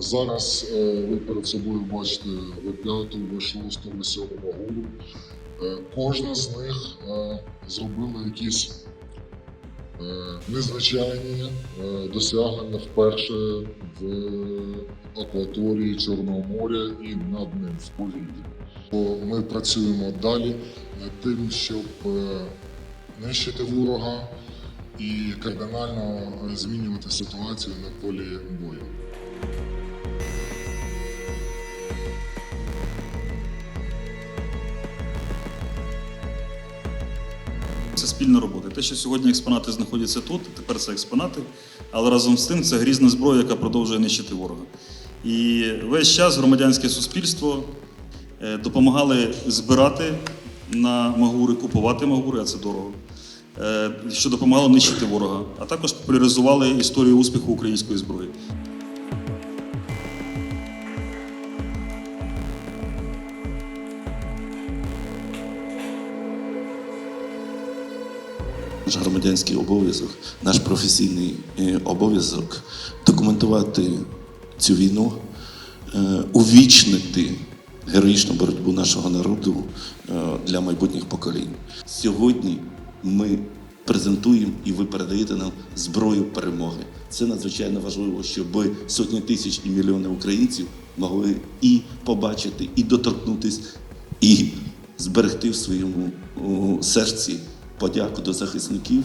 Зараз е, ви перед собою бачите В5, В6, В7 вагу. Е, Кожна з них е, зробила якісь незвичайні досягнення вперше в акваторії Чорного моря і над ним в повітрі. Ми працюємо далі над тим, щоб нищити ворога і кардинально змінювати ситуацію на полі бою. Це спільна робота. Те, що сьогодні експонати знаходяться тут, тепер це експонати, але разом з тим це грізна зброя, яка продовжує нищити ворога. І весь час громадянське суспільство е, допомагали збирати на магури, купувати магури, а це дорого, е, що допомагало нищити ворога, а також популяризували історію успіху української зброї. Наш громадянський обов'язок, наш професійний е, обов'язок документувати цю війну, е, увічнити героїчну боротьбу нашого народу е, для майбутніх поколінь. Сьогодні ми презентуємо і ви передаєте нам зброю перемоги. Це надзвичайно важливо, щоб сотні тисяч і мільйони українців могли і побачити, і доторкнутись, і зберегти в своєму серці подяку до захисників.